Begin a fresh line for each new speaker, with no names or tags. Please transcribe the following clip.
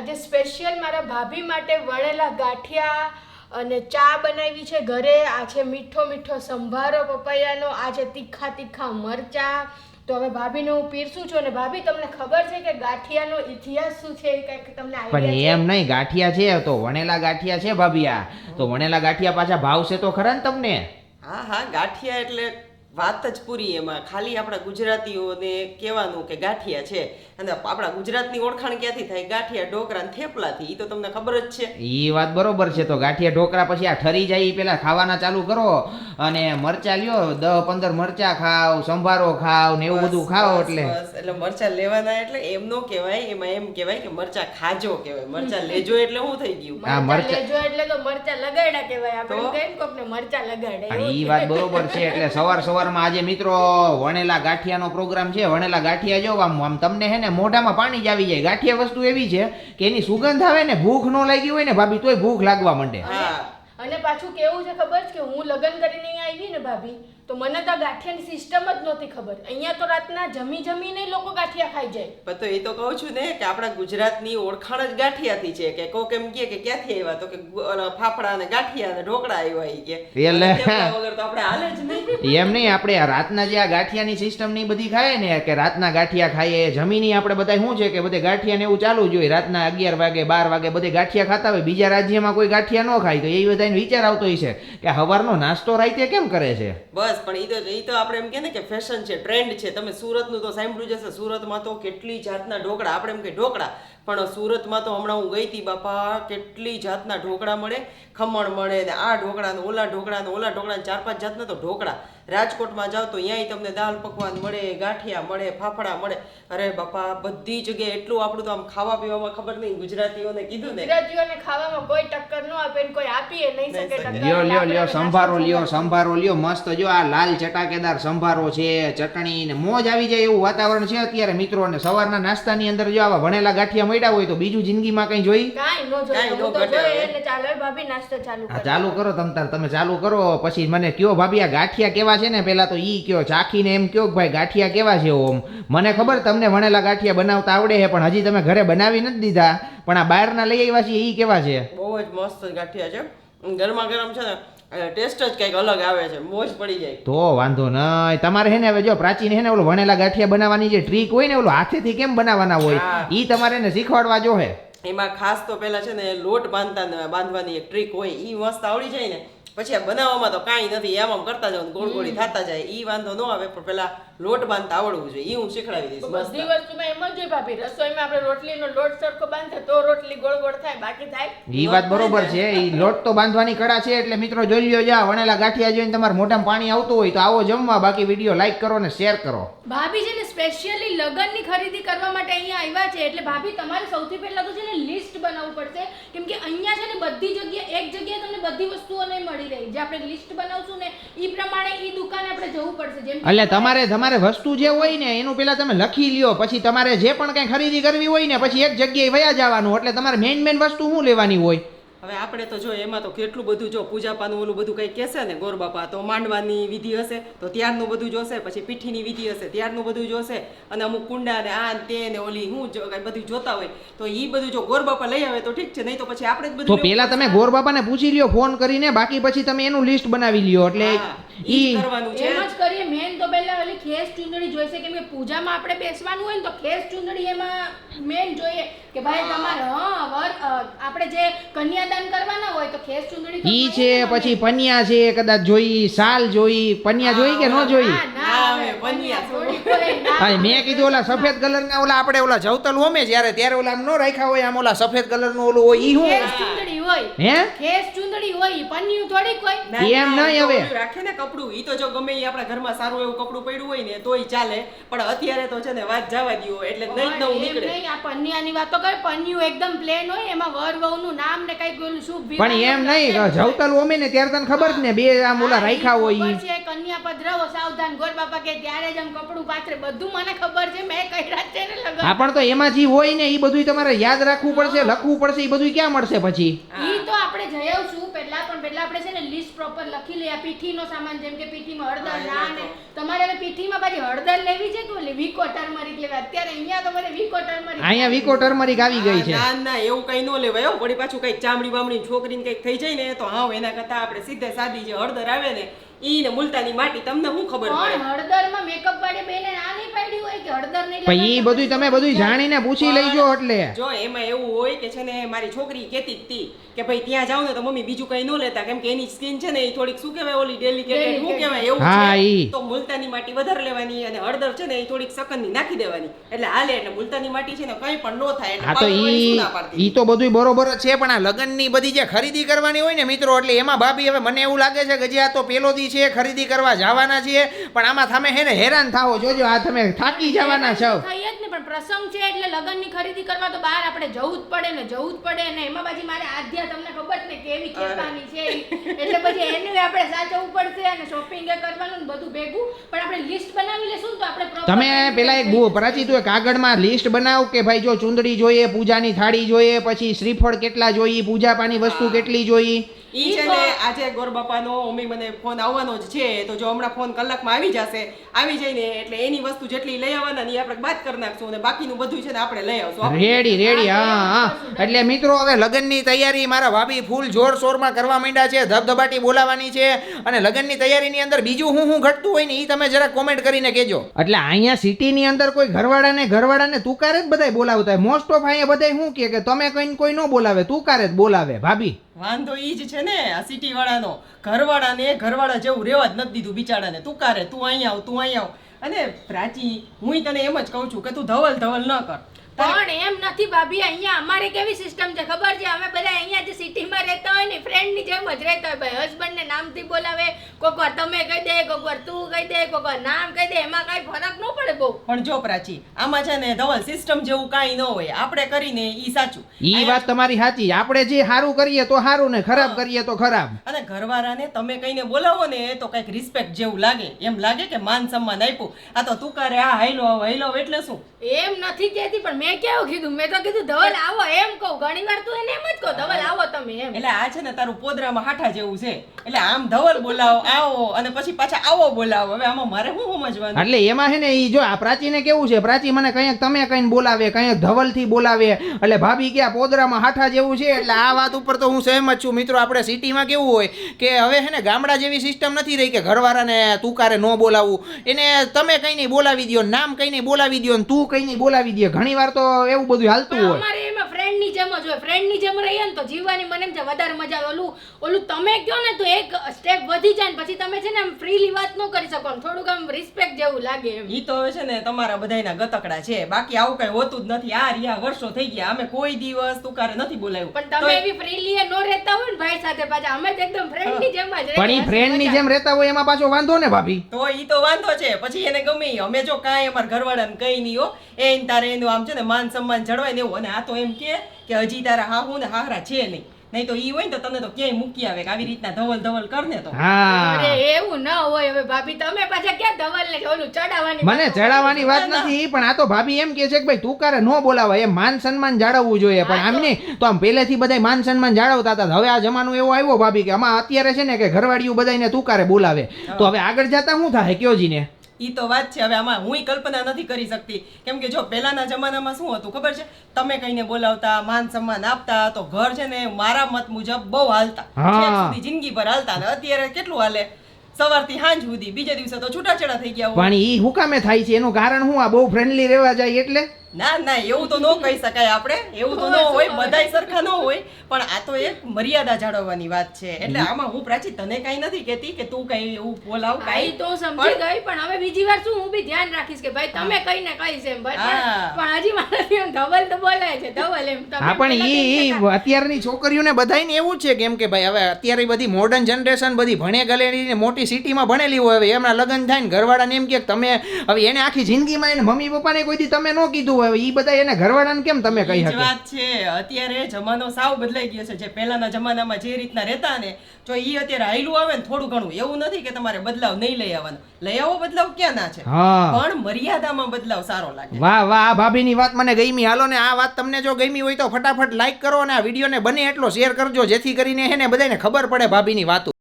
આજે સ્પેશિયલ મારા ભાભી માટે વણેલા ગાંઠિયા અને ચા બનાવી છે ઘરે. આ છે મીઠો મીઠો સંભારો પપૈયાનો આ છે તીખા તીખા મરચા. તો હવે ભાભીને હું પીરસું છું અને ભાભી તમને ખબર છે કે ગાંઠિયાનો ઇતિહાસ શું છે? એ કંઈક તમને
પણ એમ નહીં ગાંઠિયા છે તો વણેલા ગાંઠિયા છે ભાભિયા તો વણેલા ગાંઠિયા પાછા ભાવશે તો ખરા ને તમને?
હા હા ગાંઠિયા એટલે વાત જ પૂરી એમાં. ખાલી આપણા ગુજરાતીઓને કહેવાનું કે ગાંઠિયા છે. અને આપણા ગુજરાતની ઓળખાણ ક્યાંથી થાય? ગાંઠિયા ઢોકરા ને થેપલાથી. એ તો તમને ખબર જ છે.
એ વાત બરોબર છે. તો ગાંઠિયા ઢોકળા પછી આ ઠરી જાય એ પેલા ખાવાના ચાલુ કરો. અને મરચા લ્યો. દસ પંદર મરચા ખાવ સંભારો ખાવ ને એવું બધું ખાઓ
બસ,
એટલે.
બસ. એટલે મરચા લેવાના એટલે એમ નો કહેવાય એમાં એમ કહેવાય કે મરચા ખાજો કહેવાય. મરચા લેજો એટલે શું થઈ ગયું.
મરચા
મરચાં-
લેજો એટલે તો મરચા લગાડ્યા કહેવાય. આપણે કેમ કોકને મરચા લગાડે?
એ વાત બરોબર છે. એટલે સવાર સવાર સવારમાં આજે મિત્રો વણેલા ગાંઠિયાનો પ્રોગ્રામ છે. વણેલા ગાંઠિયા જો આમ આમ તમને હે ને મોઢામાં પાણી જ આવી જાય. ગાંઠિયા વસ્તુ એવી છે કે એની સુગંધ આવે ને ભૂખ ન લાગી હોય ને ભાભી તોય ભૂખ લાગવા માંડે.
અને પાછું કેવું છે ખબર છે કે હું લગ્ન કરીને અહીંયા આવી ને ભાભી તો મને તો ગાંઠિયાની સિસ્ટમ જ નહોતી ખબર. અહીંયા તો રાતના જમી જમીને લોકો ગાંઠિયા ખાઈ જાય.
પણ તો એ તો કહું છું ને કે આપણા ગુજરાતની ઓળખાણ જ ગાંઠિયાથી છે કે કોક એમ કે કે ક્યાંથી આવ્યા? તો કે ફાફડા અને ગાંઠિયા અને ઢોકળા આવ્યા એ કે.
એટલે-
વગર તો આપણે હાલે જ નહીં.
એમ નહીં આપણે રાતના જે આ ગાંઠિયાની સિસ્ટમની બધી ખાય ને કે રાતના ગાંઠિયા ખાઈએ જમીની આપણે બધા શું છે કે બધે ગાંઠિયા ને એવું ચાલુ જ હોય. રાતના અગિયાર વાગે બાર વાગે બધે ગાંઠિયા ખાતા હોય બીજા રાજ્યમાં કોઈ ગાંઠિયા ન ખાય. તો એ બધાને વિચાર આવતો હોય છે કે સવારનો નાસ્તો રાતે કેમ કરે છે?
બસ પણ એ તો એ તો આપણે એમ કે ને કે ફેશન છે ટ્રેન્ડ છે. તમે સુરતનું તો સાંભળ્યું જશે સુરતમાં તો કેટલી જાતના ઢોકળા, આપણે એમ કે ઢોકળા. પણ સુરતમાં તો હમણાં હું ગઈ હતી બાપા કેટલી જાતના ઢોકળા મળે? ખમણ મળે ને આ ઢોકળા ને ઓલા ઢોકળા ને ઓલા ઢોકળા ચાર પાંચ જાતના તો ઢોકળા. રાજકોટમાં જાઓ તો ત્યાંય તમને દાલ પકવાન મળે ગાંઠિયા મળે ફાફડા મળે. અરે બાપા બધી જગ્યાએ એટલું આપણું તો આમ ખાવા પીવામાં ખબર નહીં ગુજરાતીઓને કીધું ને.
ગુજરાતીઓને ખાવામાં કોઈ ટક્કર ન આપે ને કોઈ આપીએ નહીં શકે
લ્યો લ્યો લ્યો સંભારો લ્યો
સંભારો.
સંભારો લ્યો મસ્ત જો આ લાલ ચટાકેદાર સંભારો છે ચટણી ને મોજ આવી જાય એવું વાતાવરણ છે અત્યારે મિત્રો અને સવારના નાસ્તાની અંદર જો આવા ભણેલા ગાંઠિયા મળ્યા હોય તો બીજું જિંદગીમાં કઈ જોઈ?
કાંઈ ન
કાંઈ ન
હું તો
ઘટે
જોઈએ એટલે ચાલો હવે ભાભી નાસ્તો ચાલુ
હા
કરો.
ચાલુ કરો તમ તાર તમે ચાલુ કરો. પછી મને કયો ભાભી આ ગાંઠિયા કેવા છે ને? પેલા તો ઈ કયો ચાખીને એમ કયો કે ભાઈ ગાંઠિયા કેવા છે ઓમ? મને ખબર તમને વણેલા ગાંઠિયા બનાવતા આવડે છે પણ હજી તમે ઘરે બનાવી નથી દીધા. પણ આ બહારના લઈ આવ્યા છે ઈ કેવા છે?
બહુ જ મસ્ત ગાંઠિયા છે. ગરમા ગરમ છે ને ટેસ્ટ જ કંઈક અલગ આવે છે મોજ પડી જાય.
તો વાંધો નહીં તમારે હે ને હવે જો પ્રાચીન હે ને ઓલું વણેલા ગાંઠિયા બનાવવાની જે ટ્રીક હોય ને ઓલું હાથેથી કેમ બનાવવાના હોય એ તમારે ને શીખવાડવા જો હે.
એમાં ખાસ તો પેલા છે ને લોટ બાંધતા બાંધવાની એક ટ્રીક હોય એ મસ્ત આવડી જાય ને. પછી આ બનાવવામાં તો કાંઈ નથી એમ આમ કરતા જાવ ગોળ ગોળી થતા જાય એ વાંધો ન આવે પણ પેલા લોટ બાંધતા આવડવું જોઈએ એ હું શીખડાવી દઈશ
બધી વસ્તુમાં એમ જ હોય ભાભી રસોઈમાં આપણે રોટલીનો લોટ સરખો બાંધે તો રોટલી ગોળ ગોળ થાય બાકી થાય
એ વાત બરોબર છે એ લોટ તો બાંધવાની કળા છે એટલે મિત્રો જોઈ લ્યો જા વણેલા ગાંઠિયા જોઈને તમારા મોઢામાં પાણી આવતું હોય તો આવો જમવા બાકી વીડિયો લાઈક કરો ને શેર કરો.
ભાભી છે ને સ્પેશિયલી લગ્નની ખરીદી કરવા માટે અહીંયા આવ્યા છે એટલે ભાભી તમારે સૌથી પહેલા તો છે ને લિસ્ટ બનાવવું પડશે કેમ કે અહીંયા છે ને બધી જગ્યાએ એક જગ્યાએ તમને બધી વસ્તુઓ નહીં મળી રહી. જે આપણે લિસ્ટ બનાવશું ને એ પ્રમાણે એ દુકાને આપણે જવું પડશે જેમ કે
એટલે તમારે તમારે વસ્તુ જે હોય ને એનું પહેલાં તમે લખી લ્યો પછી તમારે જે પણ કંઈ ખરીદી કરવી હોય ને પછી એક જગ્યાએ વયા જવાનું એટલે તમારે મેઇન મેઇન વસ્તુ શું લેવાની હોય?
હવે આપણે તો જો એમાં તો કેટલું બધું જો પૂજાપાનું ઓલું બધું કંઈ કહેશે ને ગોરબાપા તો માંડવાની વિધિ હશે તો ત્યારનું બધું જોશે પછી પીઠીની વિધિ હશે ત્યારનું બધું જોશે અને અમુક કુંડા ને આ તે ને ઓલી હું બધું જોતા હોય તો એ બધું જો ગોરબાપા લઈ આવે તો ઠીક છે નહીં તો પછી આપણે જ બધું
તો
લેવું
તમે ગોર બાપાને પૂછી લ્યો ફોન કરીને બાકી પછી તમે એનું લિસ્ટ બનાવી લ્યો એટલે
ઈ
ઈ
કરવાનું છે.
એમ જ કરીએ. મેન તો પહેલા ઓલી ખેસ ચૂંદડી જોઈશે કેમ કે પૂજામાં આપણે બેસવાનું હોય ને તો ખેસ ચૂંદડી એમાં મેન જોઈએ કે ભાઈ તમારે હા વર આપણે જે કન્યાદાન કરવાના હોય તો ખેસ ચૂંદડી
ઈ છે પછી પન્યા છે કદાચ જોઈ સાલ જોઈ પન્યા જોઈ કે ન જોઈ?
ના, ના
ના
ના
હા મેં કીધું ઓલા સફેદ કલરના ઓલા આપણે ઓલા જવતલ હોમે જ્યારે ત્યારે ઓલા આમ નો રાખ્યા હોય આમ ઓલા સફેદ કલરનું ઓલું હોય ઈ હું
ચૂંદડી હોય.
હે?
ખેસ ચૂંદડી હોય પન્યું થોડી કોઈ
એમ
ના,
નહીં હવે.
રાખે ને કપડું ઈ તો જો ગમે ઈ આપણા ઘરમાં સારું એવું કપડું પડ્યું હોય ને તોય ચાલે. પણ અત્યારે તો છે ને વાત જવા દ્યો એટલે નહીં નવું નીકળે.
આ પન્યાની તો કરે પન્યું એકદમ પ્લેન હોય એમાં વર વહુનું નામ ને કઈ શું
પણ એમ
નું
નહીં જવતલ હોમે ને ત્યારે તને ખબર જ ને બે આમ ઓલા રાખ્યા હોય ઈ.
પધરાવો સાવધાન ગોર બાપા કે ત્યારે જ આમ કપડું પાછળ બધું મને ખબર છે મેં કર્યા છે ને લગન.
હા પણ તો એમાં જે હોય ને એ બધું તમારે યાદ રાખવું પડશે લખવું પડશે એ બધું ક્યાં મળશે પછી?
ઈ તો આપણે જઈ આવશું પહેલા પણ પહેલા આપણે છે ને લિસ્ટ પ્રોપર લખી લઈએ. પીઠીનો સામાન જેમ કે પીઠીમાં હળદર ના ને તમારે હવે પીઠીમાં પાછી હળદર લેવી છે કે ઓલી વીકો ટર્મરિક લેવા અત્યારે અહીંયા તો મને વીકો ટર્મરિક
અહીંયા વિકો ટર્મરિક આવી ગઈ છે.
ના ના એવું કઈ ન લેવાય હો. વળી પાછું કઈ ચામડી બામડી છોકરીને કઈ થઈ જાય ને તો હા એના કરતા આપણે સીધે સાદી જે હળદર આવે ને ઈ ને મુલતાની માટી તમને શું ખબર પડે?
હળદરમાં મેકઅપ વાળી બેને ના નહીં પાડી હોય કે હળદર નહીં
પણ ઈ બધું તમે બધું જાણીને પૂછી લેજો એટલે.
જો એમાં એવું હોય કે છે ને મારી છોકરી કહેતી હતી તી કે ભાઈ ત્યાં જાવ ને તો મમ્મી બીજું કઈ ન લેતા. કેમ કે એની સ્કિન છે ને એ થોડીક શું કહેવાય ઓલી ડેલિકેટેડ શું. કહેવાય એવું છે. તો મુલતાની માટી વધારે લેવાની અને હળદર છે ને એ થોડીક સકનની નાખી દેવાની. એટલે હાલે એટલે મુલતાની માટી છે ને કઈ પણ ન થાય એટલે
તો ઈ? ઈ તો બધું બરોબર છે પણ આ લગ્નની બધી જે ખરીદી કરવાની હોય ને મિત્રો એટલે એમાં ભાભી હવે મને એવું લાગે છે કે જે આ તો પેલો દી છે ખરીદી કરવા જવાના છીએ પણ આમાં તમે હે ને હેરાન થાવો. જોજો આ તમે થાકી જવાના છો.
થઈ જ ને પણ પ્રસંગ છે એટલે લગ્નની ખરીદી કરવા તો બહાર આપણે જવું જ પડે ને જવું જ પડે ને. એમાં પછી મારે આધ્યા તમને ખબર ને કેવી ખેપાની છે એટલે પછી એનું આપણે સાચવવું પડશે અને શોપિંગ કરવાનું બધું ભેગું. પણ આપણે લિસ્ટ બનાવી લેશું તો આપણે
તમે પેલા એક પ્રાચી તું કાગળમાં લિસ્ટ બનાવ કે ભાઈ જો ચુંદડી જોઈએ પૂજાની થાળી જોઈએ પછી શ્રીફળ કેટલા જોઈએ પૂજા પાની વસ્તુ કેટલી જોઈએ.
ઈ છે ને આજે ગોરબાપાનો મમ્મી મને ફોન આવવાનો જ છે તો જો હમણાં ફોન કલાકમાં આવી જશે. આવી જઈને એટલે એની વસ્તુ જેટલી લઈ આવવાના ને આપણે બાદ કરી નાખશું અને બાકીનું બધું છે ને આપણે લઈ આવશું.
રેડી રેડી હા હા. એટલે મિત્રો હવે લગ્નની તૈયારી મારા ભાભી ફૂલ જોર શોરમાં કરવા માંડ્યા છે ધબધબાટી બોલાવાની છે અને લગ્નની તૈયારીની અંદર બીજું હું હું ઘટતું હોય ને એ તમે જરા કોમેન્ટ કરીને કહેજો. એટલે અહીંયા સિટીની અંદર કોઈ ઘરવાળાને ઘરવાળાને તુકારે જ બધાય બોલાવતા હોય? મોસ્ટ ઓફ અહીંયા બધાય શું કહે કે તમે કઈ કોઈ ન બોલાવે તુકારે જ બોલાવે ભાભી.
વાંધો ઈ જ છે ને, આ સિટી વાળાનો ઘરવાળાને, ઘરવાળા જેવું રેવા જ નથી દીધું બિચારાને. તું કારે, તું અહીં આવ, તું અહીં આવ. અને પ્રાચી, હું તને એમ જ કહું છું કે તું ધવલ ધવલ ન કર.
પણ એમ નથી ભાભી, અહીંયા અમારે કેવી સિસ્ટમ છે ખબર છે? અમે બધા અહીંયા જે સિટીમાં રહેતા હોય ને ફ્રેન્ડની જેમ જ રહેતા હોય. ભાઈ હસબન્ડને નામથી બોલાવે કોક વાર તમે કહી દે કોકવાર તું કહી દે કોકવાર નામ કહી દે એમાં કાંઈ ફરક ન પડે બહુ.
પણ જો પ્રાચી આમાં છે ને ધવલ સિસ્ટમ જેવું કાંઈ ન હોય. આપણે કરીને ઈ સાચું.
ઈ વાત તમારી સાચી આપણે જે સારું કરીએ તો સારું ને ખરાબ કરીએ તો ખરાબ.
અને ઘરવાળાને તમે કહીને બોલાવો ને તો કંઈક રિસ્પેક્ટ જેવું લાગે. એમ લાગે કે માન સન્માન આપ્યું. આ તો તું કરે આ હાઈલો આવો હાઈલો એટલે શું?
એમ નથી કહેતી પણ મેં કેવું કીધું? મેં તો કીધું ધવલ આવો. એમ કહું. ઘણી વાર તું એને એમ જ કહો ધવલ આવો તમે એમ.
એટલે આ છે ને તારું પોદરામાં હાઠા જેવું છે. એટલે આમ ધવલ બોલાવો આવો અને પછી પાછા આવો બોલાવો. હવે આમાં મારે શું સમજવાનું?
એટલે એમાં છે ને એ જો આ પ્રાચીને કેવું છે? પ્રાચી મને કંઈક તમે કઈ બોલાવે કંઈક ધવલથી બોલાવે. એટલે ભાભી કે આ પોદરામાં હાઠા જેવું છે? એટલે આ વાત ઉપર તો હું સહેમત છું. મિત્રો આપણે સિટીમાં કેવું હોય કે હવે છે ને ગામડા જેવી સિસ્ટમ નથી રહી કે ઘરવાળાને તુકારે ન બોલાવવું એને તમે કંઈ નહીં બોલાવી દો નામ કંઈ નહીં બોલાવી દ્યો ને તું કંઈ નહીં બોલાવી દે ઘણી વાર તો એવું બધું હાલતું હોય.
અમારે એમાં ફ્રેન્ડની જેમ જ હોય. ફ્રેન્ડની જેમ રહીએ ને તો જીવવાની મને એમ છે વધારે મજા આવે. ઓલું ઓલું તમે કહો ને તો એક સ્ટેપ વધી જાય ને પછી તમે છે ને ફ્રીલી વાત ન કરી શકો. થોડુંક આમ રિસ્પેક્ટ જેવું લાગે એમ.
ઈ તો હવે છે ને તમારા બધાયના ગતકડા છે. બાકી આવું કઈ હોતું જ નથી. આ રહ્યા વર્ષો થઈ ગયા. અમે કોઈ દિવસ તુકારે નથી બોલાવ્યું.
પણ તમે એવી ફ્રીલી ન રહેતા હોય ને ભાઈ સાથે પાછા. અમે તો એકદમ ફ્રેન્ડની જેમ જ
પણ ઈ ફ્રેન્ડની જેમ રહેતા હોય એમાં પાછો વાંધો ને ભાભી?
તો ઈ તો વાંધો છે. પછી એને ગમે અમે જો કાંઈ અમાર ઘરવાળાને કઈ નહીં હો. એ તારે એનું આમ છે ને માન સન્માન જળવાય ને એવું. અને આ તો એમ કે કે હજી તારા હાહુ ને હાહરા છે નહીં. નહીં તો ઈ હોય ને તો તને તો ક્યાંય મૂકી આવે કે આવી રીતના ધવલ ધવલ કર ને તો.
હા.
અરે એવું ન હોય. હવે ભાભી તમે પાછા ક્યાં ધવલ ને ઓલું ચડાવવાની
મને ચડાવવાની વાત નથી પણ આ તો ભાભી એમ કે છે કે ભાઈ તું કારે નો બોલાવાય એમ માન સન્માન જાળવવું જોઈએ. પણ આમ નહીં તો આમ પહેલેથી બધા માન સન્માન જાળવતા હતા. હવે આ જમાનો એવો આવ્યો ભાભી કે આમાં અત્યારે છે ને કે ઘરવાળીઓ બધાને તું કારે બોલાવે? તો હવે આગળ જતા શું થાય? કયો જીને?
ઈ તો વાત છે હવે આમાં હું કલ્પના નથી કરી શકતી. કેમ કે જો પહેલાના જમાનામાં શું હતું ખબર છે? તમે કઈને બોલાવતા માન સન્માન આપતા તો ઘર છે ને મારા મત મુજબ બહુ હાલતા. જિંદગી ભર હાલતા ને અત્યારે કેટલું હાલે? સવારથી સાંજ સુધી બીજા દિવસે તો છૂટાછેડા થઈ ગયા
પણ ઈ હુકામે થાય છે એનું કારણ હું આ બહુ ફ્રેન્ડલી રહેવા જાય એટલે?
ના ના એવું તો ન કહી શકાય આપણે. એવું તો ન હોય બધાય સરખા ન હોય. પણ આ તો એક મર્યાદા જાળવવાની વાત છે. એટલે આમાં હું પ્રાચી તને કઈ નથી કહેતી કે તું કઈ એવું બોલાવ કઈ.
તો સમજી ગઈ પણ હવે બીજી વાર શું હું બી ધ્યાન રાખીશ કે ભાઈ તમે કઈ ને કઈ
છે
પણ- પણ હજી મારાથી એમ ધવલ તો બોલાય છે ધવલ એમ.
હા પણ ઈ અત્યારની છોકરીઓને બધાયને એવું છે કેમ કે ભાઈ હવે અત્યારે બધી મોડર્ન જનરેશન બધી ભણે ગલેડી ને મોટી સિટીમાં ભણેલી હોય હવે એમના લગ્ન થાય ને ઘરવાળાને એમ કે તમે હવે એને આખી જિંદગીમાં એને મમ્મી પપ્પાને કોઈ દી તમે ન કીધું હોય એ બધા એને ઘરવાળાને કેમ તમે કહી શકો
વાત છે. અત્યારે જમાનો સાવ બદલાઈ બદલાઈ ગયો છે. જે પહેલાના જમાનામાં જે રીતના રહેતા ને જો એ અત્યારે હાઈલું આવે ને થોડું ઘણું એવું નથી કે તમારે બદલાવ નહીં લઈ આવવાનો. લઈ આવો બદલાવ ક્યાં ના છે? પણ મર્યાદામાં બદલાવ સારો લાગે.
વાહ વાહ આ ભાભીની વાત મને ગમી. હાલો ને આ વાત તમને જો ગમી હોય તો ફટાફટ લાઈક કરો અને આ વિડીયોને બને એટલો શેર કરજો જેથી કરીને હે ને બધાને ખબર પડે ભાભીની વાતો.